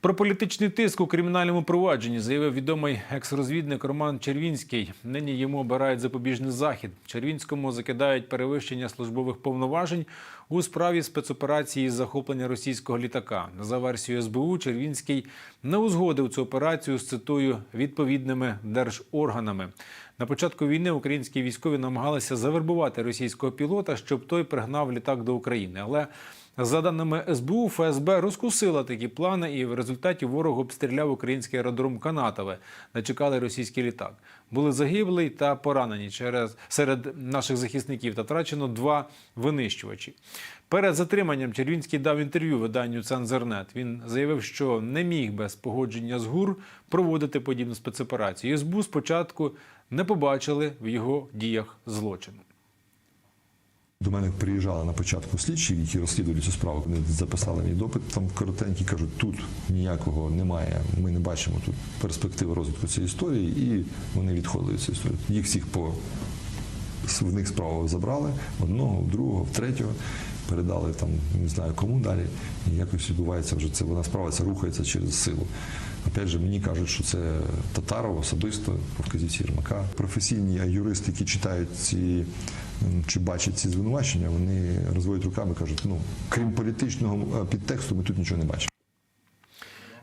Про політичний тиск у кримінальному провадженні заявив відомий екс-розвідник Роман Червінський. Нині йому обирають запобіжний захід. Червінському закидають перевищення службових повноважень у справі спецоперації з захоплення російського літака. За версією СБУ, Червінський не узгодив цю операцію з цитую відповідними держорганами. На початку війни українські військові намагалися завербувати російського пілота, щоб той пригнав літак до України. Але за даними СБУ, ФСБ розкусила такі плани, і в результаті ворог обстріляв український аеродром Канатове, де чекали російський літак. Були загиблі та поранені через серед наших захисників та втрачено два винищувачі. Перед затриманням Червінський дав інтерв'ю виданню Цензернет. Він заявив, що не міг без погодження з ГУР проводити подібну спецоперацію. СБУ спочатку не побачили в його діях злочину. До мене приїжджали на початку слідчі, які розслідували цю справу. Вони записали мій допит. Там коротенький кажуть, тут ніякого немає. Ми не бачимо тут перспективи розвитку цієї історії, і вони відходили від цієї. Їх всіх по в них справу забрали одного, другого, третього. Передали там, не знаю кому далі. І якось відбувається вже це. Вона справа ця рухається через силу. Опять же, мені кажуть, що це Татаров особисто по вказівці Єрмака. Професійні юристи, які читають ці чи бачать ці звинувачення, вони розводять руками кажуть, ну крім політичного е, підтексту, ми тут нічого не бачимо.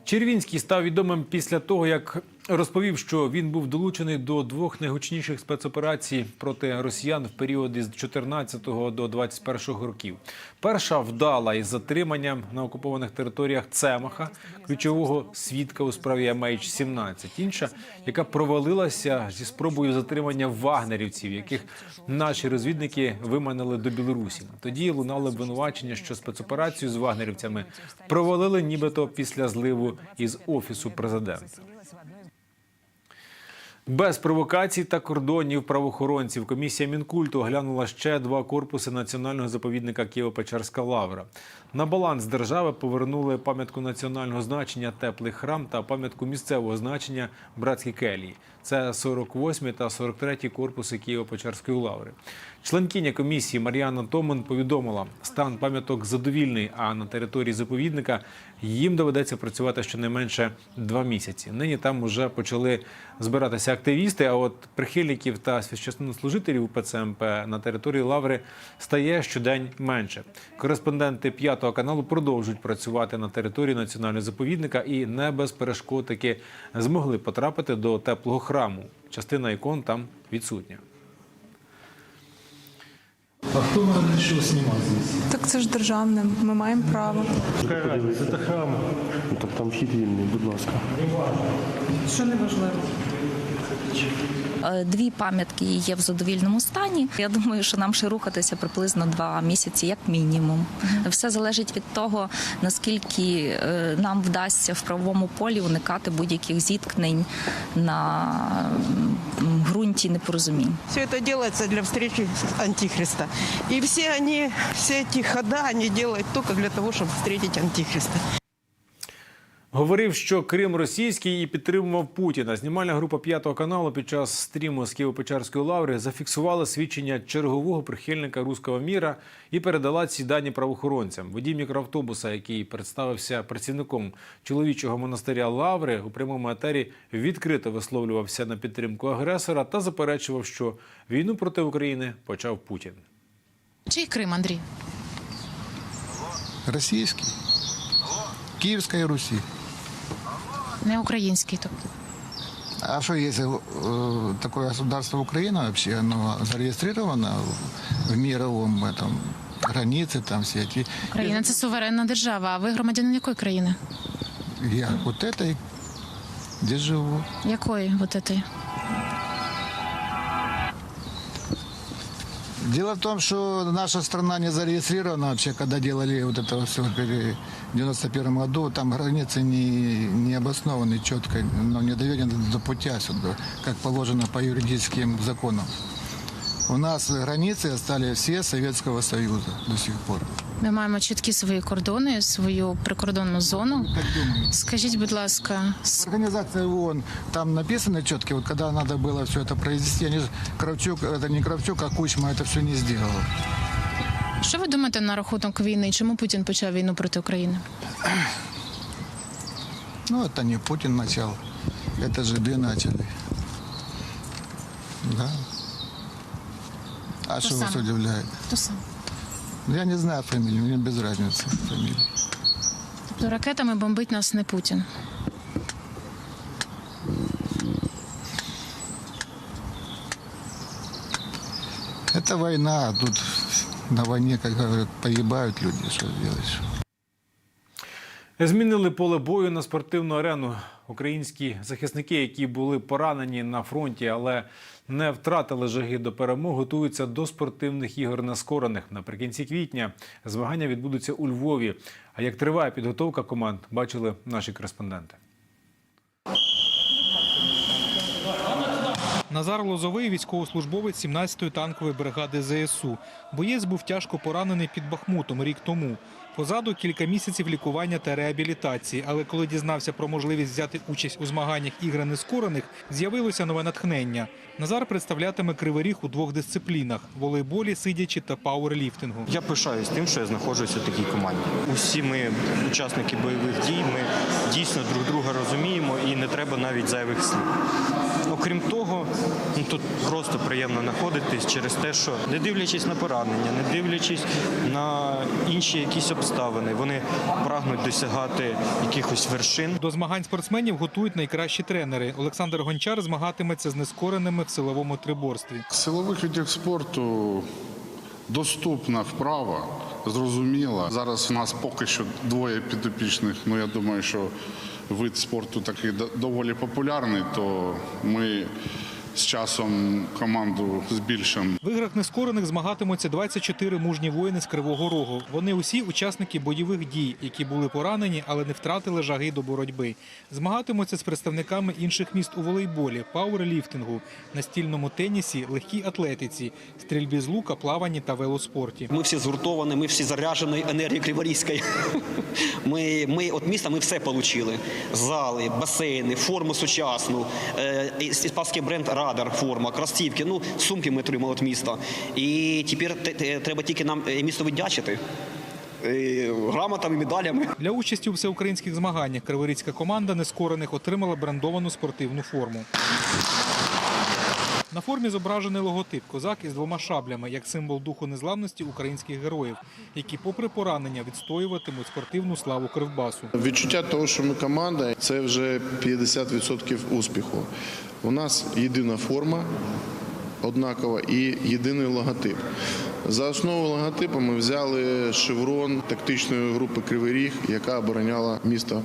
Червінський став відомим після того, як розповів, що він був долучений до двох найгучніших спецоперацій проти росіян в періоди з 14 до 21 років. Перша вдала із затриманням на окупованих територіях Цемаха, ключового свідка у справі MH17. Інша, яка провалилася зі спробою затримання вагнерівців, яких наші розвідники виманили до Білорусі. Тоді лунали обвинувачення, що спецоперацію з вагнерівцями провалили нібито після зливу із офісу президента. Без провокацій та кордонів правоохоронців комісія мінкульту оглянула ще два корпуси національного заповідника Києво-Печерська лавра. На баланс держави повернули пам'ятку національного значення Теплий храм та пам'ятку місцевого значення Братські келії. Це 48 та 43 корпуси Києво-Печерської лаври. Членкиня комісії Мар'яна Томан повідомила, стан пам'яток задовільний, а на території заповідника їм доведеться працювати щонайменше два місяці. Нині там уже почали збиратися активісти. А от прихильників та священнослужителів УПЦ МП на території лаври стає щодень менше. Кореспонденти п'ятого каналу продовжують працювати на території національного заповідника і не без перешкод таки змогли потрапити до теплого храму. Частина ікон там відсутня. А хто вам разрешил знімати здесь? Так це ж державне, ми маємо право. Разниця? Це храм. Ну, так там вхід вільний, будь ласка. Що не важливо? Е, Дві пам'ятки є в задовільному стані. Я думаю, що нам ще рухатися приблизно два місяці, як мінімум. Все залежить від того, наскільки е, нам вдасться в правовому полі уникати будь-яких зіткнень на м, ґрунті непорозумінь. Все это делается для встречи Антихриста. И все они, все эти хода, они делают только для того, чтобы встретить Антихриста. Говорив, що Крим російський і підтримував Путіна. Знімальна група п'ятого каналу під час стріму з Києво-Печерської лаври зафіксувала свідчення чергового прихильника руського міра і передала ці дані правоохоронцям. Водій мікроавтобуса, який представився працівником чоловічого монастиря Лаври, у прямому етері відкрито висловлювався на підтримку агресора та заперечував, що війну проти України почав Путін. Чий Крим, Андрій? Российский. Киевской Руси Не український, тобто. А что, если э, такое государство Украина вообще, оно зарегистрировано в- в мировом этом, границы там все эти. Україна це суверенна держава. А ви громадянин якої країни? Я вот этой, где живу. Якої вот этой? Дело в том, что наша страна не зарегистрирована вообще, когда делали вот это все в 91 году, там границы не, не обоснованы четко, но не доведены до путя сюда, как положено по юридическим законам. У нас границы остались все Советского Союза до сих пор. Ми маємо чіткі свої кордони, свою прикордонну зону. Так думаю. Скажіть, будь ласка, с- Организация ООН, там написано четко, вот когда надо было все это произвести, они же, Кравчук, это не Кравчук, а Кучма это все не сделал. що ви думаєте на рахунок війни? Чому Путін почав війну проти України? Ну, это не Путин начал, это жиды начали. Да. А что вас саме? удивляет? То саме. Я не знаю фамилию, мне без разницы фамилии. Тобто ракетами бомбить нас не Путін. Это война, а тут на войне, как говорят, погибают люди, что делаешь. Змінили поле бою на спортивну арену. Українські захисники, які були поранені на фронті, але не втратили жаги до перемог, готуються до спортивних ігор нескорених. Наприкінці квітня змагання відбудуться у Львові. А як триває підготовка команд, бачили наші кореспонденти. Назар Лозовий, військовослужбовець 17-ї танкової бригади ЗСУ. Боєць був тяжко поранений під Бахмутом рік тому. Позаду кілька місяців лікування та реабілітації. Але коли дізнався про можливість взяти участь у змаганнях ігри нескорених, з'явилося нове натхнення. Назар представлятиме кривий ріг у двох дисциплінах: волейболі, сидячи та пауерліфтингу. Я пишаюсь тим, що я знаходжуся в такій команді. Усі ми учасники бойових дій. Ми дійсно друг друга розуміємо і не треба навіть зайвих слів. Окрім того, ну тут просто приємно знаходитись через те, що не дивлячись на поранення, не дивлячись на інші якісь обставини, вони прагнуть досягати якихось вершин. До змагань спортсменів готують найкращі тренери. Олександр Гончар змагатиметься з нескореними в силовому триборстві. Силових видах спорту доступна вправа, зрозуміла. Зараз у нас поки що двоє підопічних. Ну я думаю, що вид спорту такий доволі популярний, то ми з часом команду збільшимо. В іграх нескорених змагатимуться 24 мужні воїни з Кривого Рогу. Вони усі учасники бойових дій, які були поранені, але не втратили жаги до боротьби. Змагатимуться з представниками інших міст у волейболі, пауерліфтингу, настільному тенісі, легкій атлетиці, стрільбі з лука, плаванні та велоспорті. Ми всі згуртовані, ми всі заряджені енергією Криворізької. Ми, ми от міста ми все отримали. Зали, басейни, форму сучасну, е, іспанський бренд Радар, форма, кросівки, ну, сумки ми отримали від міста. І тепер те- те- треба тільки нам е, місто віддячити. Е, Грамотами, медалями. Для участі у всеукраїнських змаганнях криворізька команда нескорених отримала брендовану спортивну форму. На формі зображений логотип козак із двома шаблями як символ духу незламності українських героїв, які, попри поранення, відстоюватимуть спортивну славу Кривбасу. Відчуття того, що ми команда, це вже 50% успіху. У нас єдина форма однакова і єдиний логотип. За основу логотипу ми взяли шеврон тактичної групи Кривий Ріг, яка обороняла місто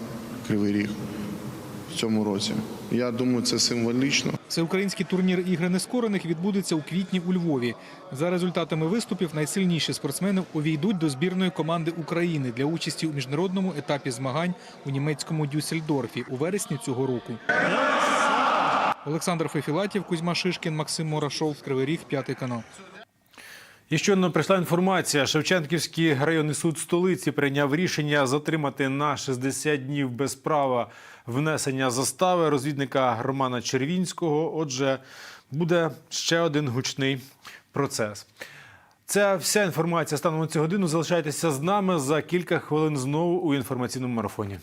Кривий Ріг в цьому році. Я думаю, це символічно. Всеукраїнський турнір ігри нескорених відбудеться у квітні у Львові. За результатами виступів найсильніші спортсмени увійдуть до збірної команди України для участі у міжнародному етапі змагань у німецькому Дюссельдорфі у вересні цього року. Олександр Фефілатів, Кузьма Шишкін, Максим Мурашов, Кривий Ріг, п'ятий канал. І щойно прийшла інформація. Шевченківський районний суд столиці прийняв рішення затримати на 60 днів без права внесення застави розвідника Романа Червінського. Отже, буде ще один гучний процес. Це вся інформація станом на цю годину. Залишайтеся з нами за кілька хвилин знову у інформаційному марафоні.